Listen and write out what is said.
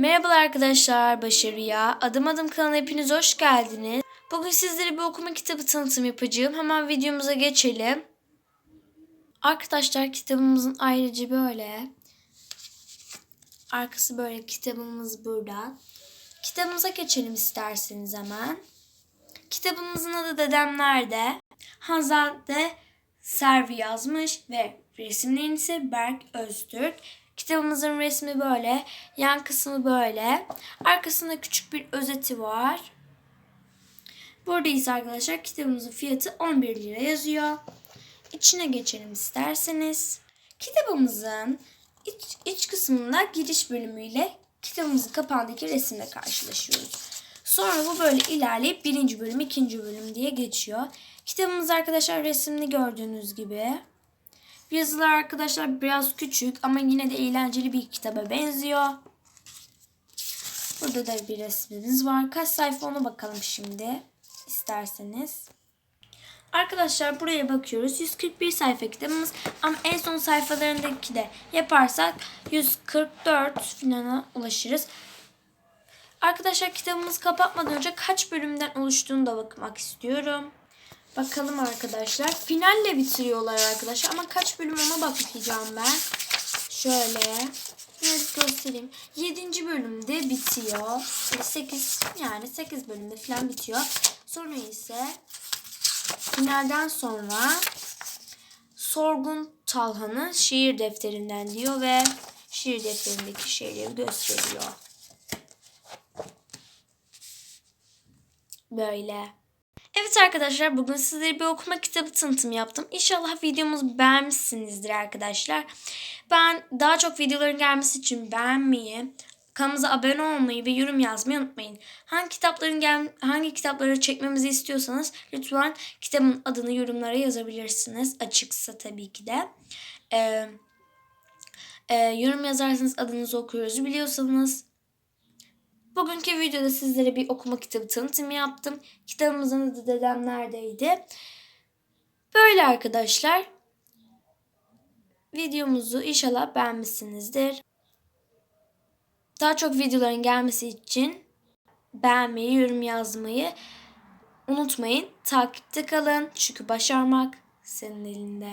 Merhabalar arkadaşlar, Başarıya. Adım adım kanalına hepiniz hoş geldiniz. Bugün sizlere bir okuma kitabı tanıtım yapacağım. Hemen videomuza geçelim. Arkadaşlar kitabımızın ayrıca böyle. Arkası böyle kitabımız burada. Kitabımıza geçelim isterseniz hemen. Kitabımızın adı Dedem Nerede? Hanzade Servi yazmış ve resimlerini ise Berk Öztürk. Kitabımızın resmi böyle, yan kısmı böyle. Arkasında küçük bir özeti var. Burada arkadaşlar kitabımızın fiyatı 11 lira yazıyor. İçine geçelim isterseniz. Kitabımızın iç, iç kısmında giriş bölümüyle kitabımızın kapağındaki resimle karşılaşıyoruz. Sonra bu böyle ilerleyip birinci bölüm, ikinci bölüm diye geçiyor. Kitabımız arkadaşlar resimli gördüğünüz gibi. Yazılar arkadaşlar biraz küçük ama yine de eğlenceli bir kitaba benziyor. Burada da bir resmimiz var. Kaç sayfa ona bakalım şimdi isterseniz. Arkadaşlar buraya bakıyoruz. 141 sayfa kitabımız ama en son sayfalarındaki de yaparsak 144 filana ulaşırız. Arkadaşlar kitabımızı kapatmadan önce kaç bölümden oluştuğunu da bakmak istiyorum. Bakalım arkadaşlar. Finalle bitiriyorlar arkadaşlar ama kaç bölüm ona bakacağım ben. Şöyle. Evet göstereyim. 7. bölümde bitiyor. 8 yani 8 bölümde falan bitiyor. Sonra ise finalden sonra Sorgun Talhan'ı şiir defterinden diyor ve şiir defterindeki şeyleri gösteriyor. Böyle. Evet arkadaşlar bugün sizlere bir okuma kitabı tanıtımı yaptım. İnşallah videomuzu beğenmişsinizdir arkadaşlar. Ben daha çok videoların gelmesi için beğenmeyi, kanalımıza abone olmayı ve yorum yazmayı unutmayın. Hangi kitapların gel hangi kitapları çekmemizi istiyorsanız lütfen kitabın adını yorumlara yazabilirsiniz. Açıksa tabii ki de. Ee, e, yorum yazarsanız adınızı okuyoruz biliyorsanız. Bugünkü videoda sizlere bir okuma kitabı tanıtımı yaptım. Kitabımızın adı Dedem Neredeydi? Böyle arkadaşlar. Videomuzu inşallah beğenmişsinizdir. Daha çok videoların gelmesi için beğenmeyi, yorum yazmayı unutmayın. Takipte kalın çünkü başarmak senin elinde.